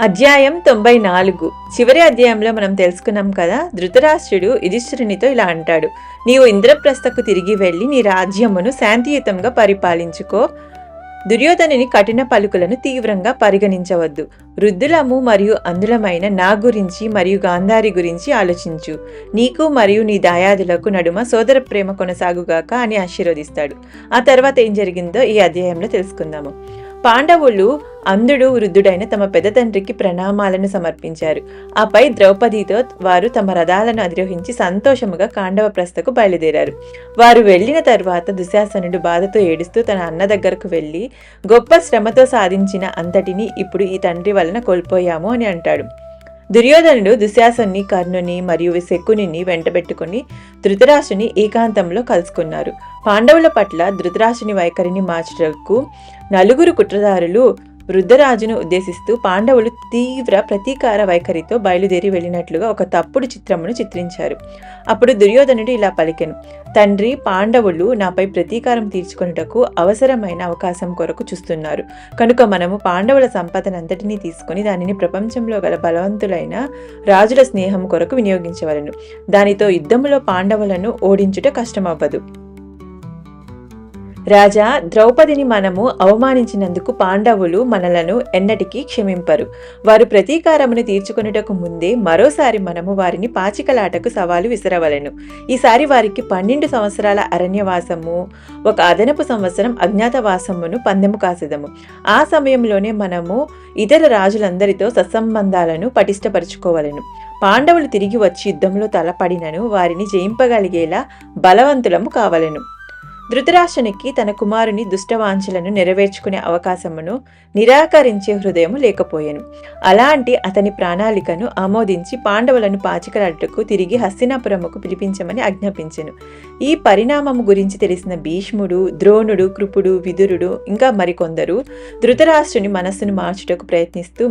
అధ్యాయం తొంభై నాలుగు. చివరి అధ్యాయంలో మనం తెలుసుకున్నాం కదా ధృతరాష్ట్రుడు యుధిష్ఠునితో ఇలా అంటాడు నీవు ఇంద్రప్రస్థకు తిరిగి వెళ్ళి నీ రాజ్యమును శాంతియుతంగా పరిపాలించుకో. దుర్యోధనుని కఠిన పలుకులను తీవ్రంగా పరిగణించవద్దు. వృద్ధులము మరియు అందులమైన నా గురించి మరియు గాంధారి గురించి ఆలోచించు. నీకు మరియు నీ దాయాదులకు నడుమ సోదర ప్రేమ కొనసాగుగాక అని ఆశీర్వదిస్తాడు. ఆ తర్వాత ఏం జరిగిందో ఈ అధ్యాయంలో తెలుసుకుందాము. పాండవులు అంధుడు వృద్ధుడైన తమ పెద్ద తండ్రికి ప్రణామాలను సమర్పించారు. ఆపై ద్రౌపదితో వారు తమ రథాలను అధిరోహించి సంతోషముగా కాండవ ప్రస్థకు బయలుదేరారు. వారు వెళ్ళిన తర్వాత దుశాసనుడు బాధతో ఏడుస్తూ తన అన్న దగ్గరకు వెళ్ళి గొప్ప శ్రమతో సాధించిన అంతటిని ఇప్పుడు ఈ తండ్రి వలన కోల్పోయాము అని అంటాడు. దుర్యోధనుడు దుశ్శాసన్ని కర్ణుని మరియు శకుని వెంటబెట్టుకుని ధృతరాశుని ఏకాంతంలో కలుసుకున్నారు. పాండవుల పట్ల ధృతరాశుని వైఖరిని మార్చటకు నలుగురు కుట్రదారులు వృద్ధరాజును ఉద్దేశిస్తూ పాండవులు తీవ్ర ప్రతీకార వైఖరితో బయలుదేరి వెళ్ళినట్లుగా ఒక తప్పుడు చిత్రమును చిత్రించారు. అప్పుడు దుర్యోధనుడు ఇలా పలికెను తండ్రి పాండవులు నాపై ప్రతీకారం తీర్చుకొనుటకు అవసరమైన అవకాశం కొరకు చూస్తున్నారు. కనుక మనము పాండవుల సంపదనంతటినీ తీసుకుని దానిని ప్రపంచంలో గల బలవంతులైన రాజుల స్నేహం కొరకు వినియోగించవలను. దానితో యుద్ధములో పాండవులను ఓడించుట కష్టమవ్వదు. రాజా ద్రౌపదిని మనము అవమానించినందుకు పాండవులు మనలను ఎన్నటికీ క్షమింపరు. వారు ప్రతీకారమును తీర్చుకొనుటకు ముందే మరోసారి మనము వారిని పాచికలాటకు సవాలు విసరవలెను. ఈసారి వారికి పన్నెండు సంవత్సరాల అరణ్యవాసము ఒక అదనపు సంవత్సరం అజ్ఞాతవాసమును పందెము కాసేదము. ఆ సమయంలోనే మనము ఇతర రాజులందరితో సత్సంబంధాలను పటిష్టపరుచుకోవలెను. పాండవులు తిరిగి వచ్చి యుద్ధంలో తలపడినను వారిని జయింపగలిగేలా బలవంతులము కావలెను. ధృతరాష్ట్రునికి తన కుమారుని దుష్టవాంఛలను నెరవేర్చుకునే అవకాశమును నిరాకరించే హృదయము లేకపోయాను. అలాంటి అతని ప్రణాళికను ఆమోదించి పాండవులను పాచికలడ్డకు తిరిగి హస్తినాపురముకు పిలిపించమని ఆజ్ఞాపించెను. ఈ పరిణామము గురించి తెలిసిన భీష్ముడు ద్రోణుడు కృపుడు విదురుడు ఇంకా మరికొందరు ధృతరాష్ట్రుని మనస్సును మార్చుటకు ప్రయత్నిస్తూ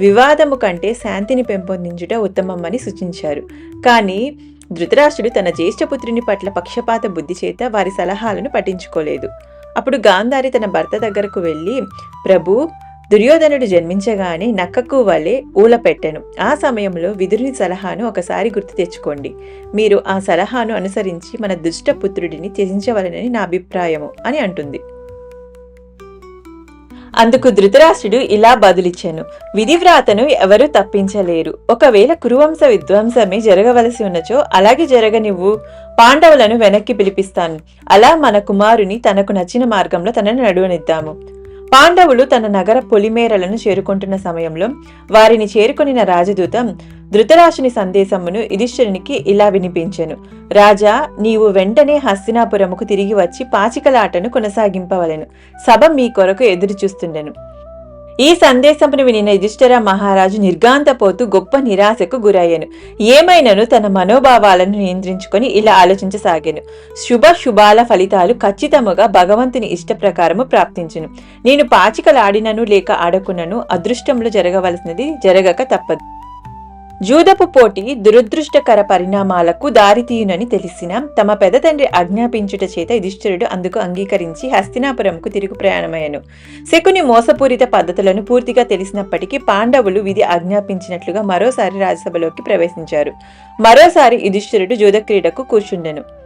వివాదము కంటే శాంతిని పెంపొందించుట ఉత్తమమని సూచించారు. కానీ ధృతరాష్ట్రుడు తన జ్యేష్ఠపుత్రుని పట్ల పక్షపాత బుద్ధి చేత వారి సలహాలను పట్టించుకోలేదు. అప్పుడు గాంధారి తన భర్త దగ్గరకు వెళ్ళి ప్రభు దుర్యోధనుడు జన్మించగానే నక్కకు వలె ఊల పెట్టెను. ఆ సమయంలో విదురుని సలహాను ఒకసారి గుర్తు తెచ్చుకోండి. మీరు ఆ సలహాను అనుసరించి మన దుష్టపుత్రుడిని త్యజించవలనని నా అభిప్రాయము అని అంటుంది. అందుకు ధృతరాష్ట్రుడు ఇలా బదులిచ్చాను. విధివ్రాతను ఎవరు తప్పించలేరు. ఒకవేళ కురువంశ విధ్వంసమే జరగవలసి ఉన్నచో అలాగే జరగనివ్వు. పాండవులను వెనక్కి పిలిపిస్తాను. అలా మన కుమారుని తనకు నచ్చిన మార్గంలో తనను నడువనిద్దాము. పాండవులు తన నగర పొలిమేరలను చేరుకుంటున్న సమయంలో వారిని చేరుకొనిన రాజదూతం ధృతరాశుని సందేశమును యుధిష్ఠునికి ఇలా వినిపించెను. రాజా నీవు వెంటనే హస్తినాపురముకు తిరిగి వచ్చి పాచికలాటను కొనసాగింపవలెను. సభ మీ కొరకు ఎదురుచూస్తుండెను. ఈ సందేశమును వినిన యుధిష్ఠిర మహారాజు నిర్గాంతపోతూ గొప్ప నిరాశకు గురయ్యను. ఏమైనను తన మనోభావాలను నియంత్రించుకొని ఇలా ఆలోచించసాగాను. శుభ శుభాల ఫలితాలు ఖచ్చితముగా భగవంతుని ఇష్ట ప్రకారము ప్రాప్తించును. నేను పాచికలాడినను లేక ఆడకున్నను అదృష్టంలో జరగవలసినది జరగక తప్పదు. జూదపు పోటీ దురదృష్టకర పరిణామాలకు దారితీయునని తెలిసిన తమ పెదతండ్రి ఆజ్ఞాపించుట చేత యుధిష్ఠిరుడు అందుకు అంగీకరించి హస్తినాపురంకు తిరుగు ప్రయాణమయ్యను. శకుని మోసపూరిత పద్ధతులను పూర్తిగా తెలిసినప్పటికీ పాండవులు విధి ఆజ్ఞాపించినట్లుగా మరోసారి రాజ్యసభలోకి ప్రవేశించారు. మరోసారి యుధిష్ఠిరుడు జూద క్రీడకు కూర్చుండెను.